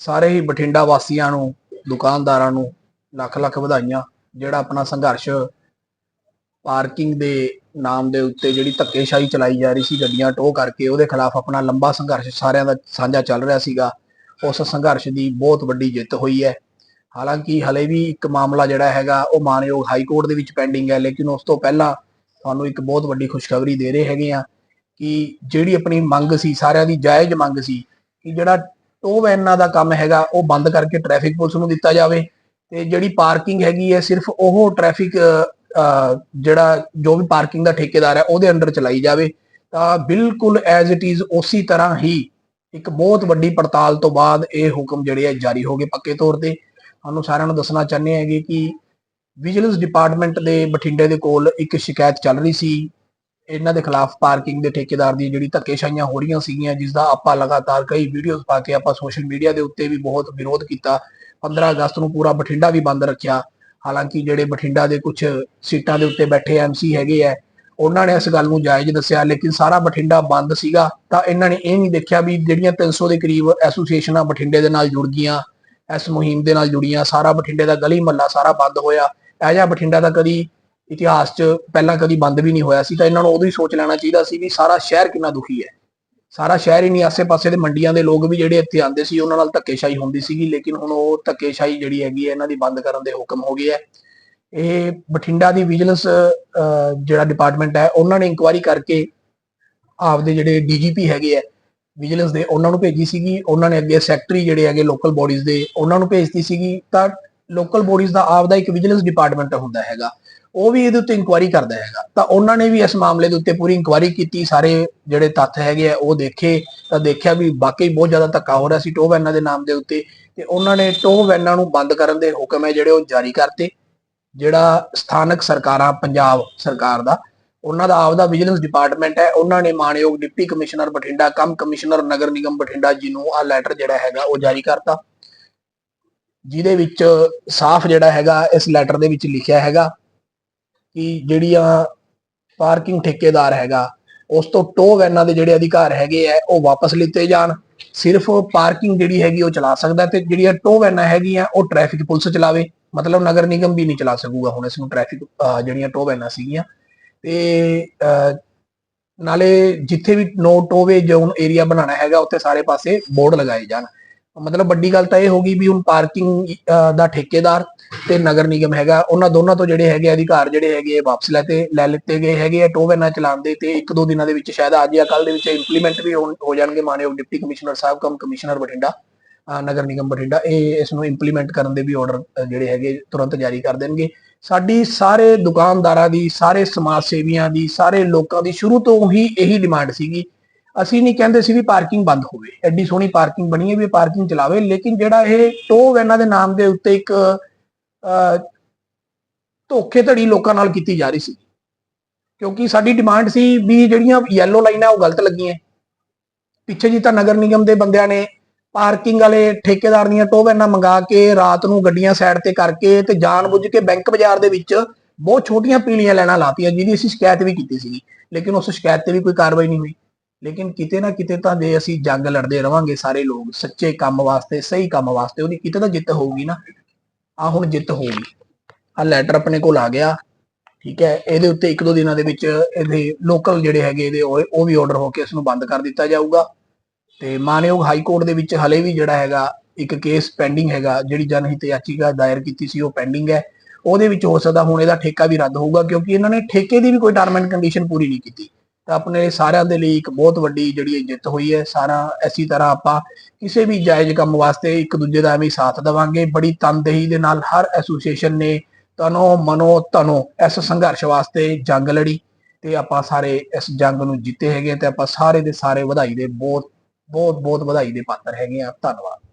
ਸਾਰੇ ਹੀ ਬਠਿੰਡਾ ਵਾਸੀਆਂ ਨੂੰ, ਦੁਕਾਨਦਾਰਾਂ ਨੂੰ ਲੱਖ ਲੱਖ ਵਧਾਈਆਂ, ਜਿਹੜਾ ਆਪਣਾ ਸੰਘਰਸ਼ ਪਾਰਕਿੰਗ ਦੇ ਨਾਮ ਦੇ ਉੱਤੇ ਜਿਹੜੀ ਧੱਕੇਸ਼ਾਹੀ ਚਲਾਈ ਜਾ ਰਹੀ ਸੀ ਗੱਡੀਆਂ ਟੋ ਕਰਕੇ, ਉਹਦੇ ਖਿਲਾਫ ਆਪਣਾ ਲੰਬਾ ਸੰਘਰਸ਼ ਸਾਰਿਆਂ ਦਾ ਸਾਂਝਾ ਚੱਲ ਰਿਹਾ ਸੀਗਾ। ਉਸ ਸੰਘਰਸ਼ ਦੀ ਬਹੁਤ ਵੱਡੀ ਜਿੱਤ ਹੋਈ ਹੈ। ਹਾਲਾਂਕਿ ਹਲੇ ਵੀ ਇੱਕ ਮਾਮਲਾ ਜਿਹੜਾ ਹੈਗਾ, ਉਹ ਮਾਨਯੋਗ ਹਾਈ ਕੋਰਟ ਦੇ ਵਿੱਚ ਪੈਂਡਿੰਗ ਹੈ, ਲੇਕਿਨ ਉਸ ਤੋਂ ਪਹਿਲਾਂ ਤੁਹਾਨੂੰ ਇੱਕ ਬਹੁਤ ਵੱਡੀ ਖੁਸ਼ਖਬਰੀ ਦੇ ਰਹੇ ਹੈਗੇ ਆ ਕਿ ਜਿਹੜੀ ਆਪਣੀ ਮੰਗ ਸੀ, ਸਾਰਿਆਂ ਦੀ ਜਾਇਜ਼ ਮੰਗ ਸੀ ਕਿ ਜਿਹੜਾ ਟੋ ਵੈਨਾਂ ਦਾ ਕੰਮ ਹੈਗਾ, ਉਹ ਬੰਦ ਕਰਕੇ ਟ੍ਰੈਫਿਕ ਪੁਲਿਸ ਨੂੰ ਦਿੱਤਾ ਜਾਵੇ ਤੇ ਜਿਹੜੀ ਪਾਰਕਿੰਗ ਹੈਗੀ ਹੈ, ਸਿਰਫ ਉਹ ਟ੍ਰੈਫਿਕ ਜਿਹੜਾ ਜੋ ਵੀ ਪਾਰਕਿੰਗ ਦਾ ਠੇਕੇਦਾਰ ਹੈ, ਉਹਦੇ ਅੰਡਰ ਚਲਾਈ ਜਾਵੇ, ਤਾਂ ਬਿਲਕੁਲ ਐਜ਼ ਇਟ ਇਜ਼ ਉਸੇ ਤਰ੍ਹਾਂ ਹੀ ਇੱਕ ਬਹੁਤ ਵੱਡੀ ਪੜਤਾਲ ਤੋਂ ਬਾਅਦ ਇਹ ਹੁਕਮ ਜਿਹੜੇ ਆ ਜਾਰੀ ਹੋ ਗਏ ਪੱਕੇ ਤੌਰ ਤੇ। ਤੁਹਾਨੂੰ ਸਾਰਿਆਂ ਨੂੰ ਦੱਸਣਾ ਚਾਹੁੰਦੇ ਹੈਗੇ ਕਿ ਵਿਜੀਲੈਂਸ ਡਿਪਾਰਟਮੈਂਟ ਦੇ ਬਠਿੰਡੇ ਦੇ ਕੋਲ ਇੱਕ ਸ਼ਿਕਾਇਤ ਚੱਲ ਰਹੀ ਸੀ। ਇਹਨਾਂ ਦੇ ਖਿਲਾਫ ਪਾਰਕਿੰਗ ਦੇ ਠੇਕੇਦਾਰ ਦੀ ਜਿਹੜੀ ਧੱਕੇਸ਼ਾਹੀਆਂ ਹੋ ਰਹੀਆਂ ਸੀਗੀਆਂ ਜਿਸ ਦਾ ਆਪਾਂ ਲਗਾਤਾਰ ਕਈ ਵੀਡੀਓਜ਼ ਪਾ ਕੇ ਆਪਾਂ ਸੋਸ਼ਲ ਮੀਡੀਆ ਦੇ ਉੱਤੇ ਵੀ ਬਹੁਤ ਵਿਰੋਧ ਕੀਤਾ। 15 ਅਗਸਤ ਨੂੰ ਪੂਰਾ ਬਠਿੰਡਾ ਵੀ ਬੰਦ ਰੱਖਿਆ। ਹਾਲਾਂਕਿ ਜਿਹੜੇ ਬਠਿੰਡਾ ਦੇ ਕੁਝ ਸੀਟਾਂ ਦੇ ਉੱਤੇ ਬੈਠੇ ਐਮਸੀ ਹੈਗੇ ਆ ਉਹਨਾਂ ਨੇ ਇਸ ਗੱਲ ਨੂੰ ਜਾਇਜ਼ ਦੱਸਿਆ, ਲੇਕਿਨ ਸਾਰਾ ਬਠਿੰਡਾ ਬੰਦ ਸੀਗਾ, ਤਾਂ ਇਹਨਾਂ ਨੇ ਇਹ ਨਹੀਂ ਦੇਖਿਆ ਵੀ ਜਿਹੜੀਆਂ 300 ਦੇ ਕਰੀਬ ਐਸੋਸੀਏਸ਼ਨਾਂ ਬਠਿੰਡੇ ਦੇ ਨਾਲ ਜੁੜ ਗਈਆਂ, ਇਸ ਮੁਹਿੰਮ ਦੇ ਨਾਲ ਜੁੜੀਆਂ, ਸਾਰਾ ਬਠਿੰਡੇ ਦਾ ਗਲੀ ਮਹੱਲਾ ਸਾਰਾ ਬੰਦ ਹੋਇਆ। ਇਹ ਜਿਹਾ ਬਠਿੰਡਾ ਦਾ ਕਦੀ ਇਤਿਹਾਸ 'ਚ ਪਹਿਲਾਂ ਕਦੀ ਬੰਦ ਵੀ ਨਹੀਂ ਹੋਇਆ ਸੀ, ਤਾਂ ਇਹਨਾਂ ਨੂੰ ਉਦੋਂ ਹੀ ਸੋਚ ਲੈਣਾ ਚਾਹੀਦਾ ਸੀ ਵੀ ਸਾਰਾ ਸ਼ਹਿਰ ਕਿੰਨਾ ਦੁਖੀ ਹੈ। ਸਾਰਾ ਸ਼ਹਿਰ ਹੀ ਨਹੀਂ, ਆਸੇ-ਪਾਸੇ ਦੇ ਮੰਡੀਆਂ ਦੇ ਲੋਕ ਵੀ ਜਿਹੜੇ ਇੱਥੇ ਆਉਂਦੇ ਸੀ, ਉਹਨਾਂ ਨਾਲ ਧੱਕੇਸ਼ਾਹੀ ਹੁੰਦੀ ਸੀਗੀ, ਲੇਕਿਨ ਹੁਣ ਉਹ ਧੱਕੇਸ਼ਾਹੀ ਜਿਹੜੀ ਹੈਗੀ ਹੈ, ਇਹਨਾਂ ਦੀ ਬੰਦ ਕਰਨ ਦੇ ਹੁਕਮ ਹੋ ਗਏ ਹੈ। ਇਹ ਬਠਿੰਡਾ ਦੀ ਵਿਜੀਲੈਂਸ ਜਿਹੜਾ ਡਿਪਾਰਟਮੈਂਟ ਹੈ, ਉਹਨਾਂ ਨੇ ਇਨਕੁਆਇਰੀ ਕਰਕੇ ਆਪਦੇ ਜਿਹੜੇ ਡੀਜੀਪੀ ਹੈਗੇ ਆ ਵਿਜੀਲੈਂਸ ਦੇ, ਉਹਨਾਂ ਨੂੰ ਭੇਜੀ ਸੀਗੀ। ਉਹਨਾਂ ਨੇ ਅੱਗੇ ਸੈਕਟਰੀ ਜਿਹੜੇ ਹੈਗੇ ਲੋਕਲ ਬੋਡੀਜ਼ ਦੇ, ਉਹਨਾਂ ਨੂੰ ਭੇਜਤੀ ਸੀਗੀ। ਤਾਂ ਲੋਕਲ ਬੋਡੀਜ਼ ਦਾ ਆਪਦਾ ਇੱਕ ਵਿਜੀਲੈਂਸ ਡਿਪਾਰਟਮੈਂਟ ਹੁੰਦਾ ਹੈਗਾ। ਉਹ ਵੀ ਇਹਦੇ ਉੱਤੇ ਇਨਕੁਆਇਰੀ ਕਰਦਾ ਹੈਗਾ। ਤਾਂ ਉਹਨਾਂ ਨੇ ਵੀ ਇਸ ਮਾਮਲੇ ਦੇ ਉੱਤੇ ਪੂਰੀ ਇਨਕੁਆਇਰੀ ਕੀਤੀ, ਸਾਰੇ ਜਿਹੜੇ ਤੱਥ ਹੈਗੇ ਆ, ਉਹ ਦੇਖੇ, ਤਾਂ ਦੇਖਿਆ ਵੀ ਵਾਕਈ ਬਹੁਤ ਜ਼ਿਆਦਾ ਧੱਕਾ ਹੋ ਰਿਹਾ ਸੀ ਟੋ ਵੈਨਾਂ ਦੇ ਨਾਮ ਦੇ ਉੱਤੇ ਤੇ ਉਹਨਾਂ ਨੇ ਟੋ ਵੈਨਾਂ ਨੂੰ ਬੰਦ ਕਰਨ ਦੇ ਹੁਕਮ ਹੈ ਜਿਹੜੇ ਉਹ ਜਾਰੀ ਕਰਤੇ। ਜਿਹੜਾ ਸਥਾਨਕ ਸਰਕਾਰਾਂ, ਪੰਜਾਬ ਸਰਕਾਰ ਦਾ, ਉਹਨਾਂ ਦਾ ਆਪਦਾ ਵਿਜੀਲੈਂਸ ਡਿਪਾਰਟਮੈਂਟ ਹੈ। ਉਹਨਾਂ ਨੇ ਮਾਨਯੋਗ deputy commissioner Bathinda, cum commissioner ਨਗਰ ਨਿਗਮ ਬਠਿੰਡਾ ਜੀ ਨੂੰ ਆ ਲੈਟਰ ਜਿਹੜਾ ਹੈਗਾ ਉਹ ਜਾਰੀ ਕਰਤਾ। ਜਿਹਦੇ ਵਿੱਚ ਸਾਫ਼ ਜਿਹੜਾ ਹੈਗਾ, ਇਸ ਲੈਟਰ ਦੇ ਵਿੱਚ ਲਿਖਿਆ ਹੈਗਾ ਕਿ ਜਿਹੜੀਆਂ ਪਾਰਕਿੰਗ ਠੇਕੇਦਾਰ ਹੈਗਾ, ਉਸ ਤੋਂ ਟੋ ਵੈਨਾਂ ਦੇ ਜਿਹੜੇ ਅਧਿਕਾਰ ਹੈਗੇ ਆ, ਉਹ ਵਾਪਸ ਲਿੱਤੇ ਜਾਣ। ਸਿਰਫ ਪਾਰਕਿੰਗ ਜਿਹੜੀ ਹੈਗੀ ਉਹ ਚਲਾ ਸਕਦਾ ਤੇ ਜਿਹੜੀਆਂ ਟੋ ਵੈਨਾਂ ਹੈਗੀਆਂ, ਉਹ ਟ੍ਰੈਫਿਕ ਪੁਲਿਸ ਚਲਾਵੇ। ਮਤਲਬ ਨਗਰ ਨਿਗਮ ਵੀ ਨਹੀਂ ਚਲਾ ਸਕੂਗਾ ਹੁਣ ਇਸ ਨੂੰ ਟ੍ਰੈਫਿਕ ਜਿਹੜੀਆਂ ਟੋ ਵੈਨਾਂ ਸੀਗੀਆਂ। ਤੇ ਨਾਲੇ ਜਿੱਥੇ ਵੀ ਨੋ ਟੋਵੇ ਜ਼ੋਨ ਏਰੀਆ ਬਣਾਉਣਾ ਹੈਗਾ, ਉੱਥੇ ਸਾਰੇ ਪਾਸੇ ਬੋਰਡ ਲਗਾਏ ਜਾਣ। ਮਤਲਬ ਵੱਡੀ ਗੱਲ ਤਾਂ ਇਹ ਹੋਗੀ ਵੀ ਹੁਣ ਪਾਰਕਿੰਗ ਦਾ ਠੇਕੇਦਾਰ ਤੇ ਨਗਰ ਨਿਗਮ ਹੈਗਾ, ਉਹਨਾਂ ਦੋਨਾਂ ਤੋਂ ਜਿਹੜੇ ਹੈਗੇ ਅਧਿਕਾਰ ਜਿਹੜੇ ਹੈਗੇ ਵਾਪਸ ਲੈ ਤੇ, ਲੈ ਲਿੱਤੇ ਗਏ ਹੈਗੇ ਆ ਟੋਵੈਨਾਂ ਚਲਾਉਣ ਦੇ ਤੇ ਇੱਕ ਦੋ ਦਿਨਾਂ ਦੇ ਵਿੱਚ ਸ਼ਾਇਦ ਅੱਜ ਜਾਂ ਕੱਲ ਦੇ ਵਿੱਚ ਇੰਪਲੀਮੈਂਟ ਵੀ ਹੋ ਜਾਣਗੇ ਮਾਨਯੋਗ ਡਿਪਟੀ ਕਮਿਸ਼ਨਰ ਸਾਹਿਬ, ਕਮ ਕਮਿਸ਼ਨਰ ਬਠਿੰਡਾ ਨਗਰ ਨਿਗਮ ਬਠਿੰਡਾ, ਇਹ ਇਸ ਨੂੰ ਇੰਪਲੀਮੈਂਟ ਕਰਨ ਦੇ ਵੀ ਆਰਡਰ ਜਿਹੜੇ ਹੈਗੇ ਤੁਰੰਤ ਜਾਰੀ ਕਰ ਦੇਣਗੇ। ਸਾਡੀ ਸਾਰੇ ਦੁਕਾਨਦਾਰਾਂ ਦੀ, ਸਾਰੇ ਸਮਾਜ ਸੇਵੀਆਂ ਦੀ, ਸਾਰੇ ਲੋਕਾਂ ਦੀ ਸ਼ੁਰੂ ਤੋਂ ਹੀ ਇਹੀ ਡਿਮਾਂਡ ਸੀਗੀ ਅਸੀਂ ਨਹੀਂ ਕਹਿੰਦੇ ਸੀ ਵੀ ਪਾਰਕਿੰਗ ਬੰਦ ਹੋਵੇ। ਐਡੀ ਸੋਹਣੀ ਪਾਰਕਿੰਗ ਬਣੀ ਹੈ ਵੀ ਪਾਰਕਿੰਗ ਚਲਾਵੇ, ਲੇਕਿਨ ਜਿਹੜਾ ਇਹ ਟੋ ਵੈਨਾਂ ਦੇ ਨਾਮ ਦੇ ਉੱਤੇ ਇੱਕ ਧੋਖੇ ਧੜੀ ਲੋਕਾਂ ਨਾਲ ਕੀਤੀ ਜਾ ਰਹੀ ਸੀ। ਕਿਉਂਕਿ ਸਾਡੀ ਡਿਮਾਂਡ ਸੀ ਵੀ ਜਿਹੜੀਆਂ ਯੈਲੋ ਲਾਈਨਾਂ ਉਹ ਗਲਤ ਲੱਗੀਆਂ। ਪਿੱਛੇ ਜੀ ਤਾਂ ਨਗਰ ਨਿਗਮ ਦੇ ਬੰਦਿਆਂ ਨੇ ਪਾਰਕਿੰਗ ਵਾਲੇ ਠੇਕੇਦਾਰ ਦੀਆਂ ਟੋ ਵੈਨਾਂ ਮੰਗਾ ਕੇ ਰਾਤ ਨੂੰ ਗੱਡੀਆਂ ਸਾਈਡ ਤੇ ਕਰਕੇ ਤੇ ਜਾਣਬੁੱਝ ਕੇ ਬੈਂਕ ਬਾਜ਼ਾਰ ਦੇ ਵਿੱਚ ਬਹੁਤ ਛੋਟੀਆਂ ਪੀਲੀਆਂ ਲੈਣਾ ਲਾਤੀਆਂ, ਜਿਹਦੀ ਅਸੀਂ ਸ਼ਿਕਾਇਤ ਵੀ ਕੀਤੀ ਸੀ ਲੇਕਿਨ ਉਸ ਸ਼ਿਕਾਇਤ ਤੇ ਵੀ ਕੋਈ ਕਾਰਵਾਈ ਨਹੀਂ ਹੋਈ। ਲੇਕਿਨ ਕਿਤੇ ਨਾ ਕਿਤੇ ਤਾਂ ਜੇ ਅਸੀਂ ਜੰਗ ਲੜਦੇ ਰਵਾਂਗੇ ਸਾਰੇ ਲੋਕ, ਸੱਚੇ ਕੰਮ ਵਾਸਤੇ, ਸਹੀ ਕੰਮ ਵਾਸਤੇ, ਉਹਦੀ ਕਿਤੇ ਤਾਂ ਜਿੱਤ ਹੋਊਗੀ ਨਾ। ਆ ਹੁਣ ਜਿੱਤ ਹੋਊਗੀ। ਆ ਲੈਟਰ ਆਪਣੇ ਕੋਲ ਆ ਗਿਆ, ਠੀਕ ਹੈ। ਇਹਦੇ ਉੱਤੇ ਇੱਕ ਦੋ ਦਿਨਾਂ ਦੇ ਵਿੱਚ ਇਹਦੇ ਲੋਕਲ ਜਿਹੜੇ ਹੈਗੇ ਇਹਦੇ ਉਹ ਵੀ ਆਰਡਰ ਹੋ ਕੇ ਇਸ ਨੂੰ ਬੰਦ ਕਰ ਦਿੱਤਾ ਜਾਊਗਾ। ਤੇ ਮਾਨਯੋਗ ਹਾਈ ਕੋਰਟ ਦੇ ਵਿੱਚ ਹਲੇ ਵੀ ਜਿਹੜਾ ਹੈਗਾ, ਇੱਕ ਕੇਸ ਪੈਂਡਿੰਗ ਹੈਗਾ, ਜਿਹੜੀ ਜਨਹਿਤ ਯਾਚੀਕਾ ਦਾਇਰ ਕੀਤੀ ਸੀ, ਉਹ ਪੈਂਡਿੰਗ ਹੈ। ਉਹਦੇ ਵਿੱਚ ਹੋ ਸਕਦਾ ਹੁਣ ਇਹਦਾ ਠੇਕਾ ਵੀ ਰੱਦ ਹੋਊਗਾ, ਕਿਉਂਕਿ ਇਹਨਾਂ ਨੇ ਠੇਕੇ ਦੀ ਵੀ ਕੋਈ ਟਰਮ ਐਂਡ ਕੰਡੀਸ਼ਨ ਪੂਰੀ ਨਹੀਂ ਕੀਤੀ। ਤਾਂ ਆਪਣੇ ਸਾਰਿਆਂ ਦੇ ਲਈ ਇੱਕ ਬਹੁਤ ਵੱਡੀ ਜਿਹੜੀ ਜਿੱਤ ਹੋਈ ਹੈ। ਸਾਰਾ ਐਸੀ ਤਰ੍ਹਾਂ ਆਪਾਂ ਕਿਸੇ ਵੀ ਜਾਇਜ਼ ਕੰਮ ਵਾਸਤੇ ਇੱਕ ਦੂਜੇ ਦਾ ਐਵੇਂ ਸਾਥ ਦੇਵਾਂਗੇ। ਬੜੀ ਤਨਦੇਹੀ ਦੇ ਨਾਲ ਹਰ ਐਸੋਸੀਏਸ਼ਨ ਨੇ ਤਨੋ ਮਨੋ ਤਨੋ ਇਸ ਸੰਘਰਸ਼ ਵਾਸਤੇ ਜੰਗ ਲੜੀ ਤੇ ਆਪਾਂ ਸਾਰੇ ਇਸ ਜੰਗ ਨੂੰ ਜਿੱਤੇ ਹੈਗੇ ਤੇ ਆਪਾਂ ਸਾਰੇ ਦੇ ਸਾਰੇ ਵਧਾਈ ਦੇ ਬਹੁਤ ਬਹੁਤ ਬਹੁਤ ਵਧਾਈ ਦੇ ਪਾਤਰ ਹੈਗੇ ਆ। ਧੰਨਵਾਦ।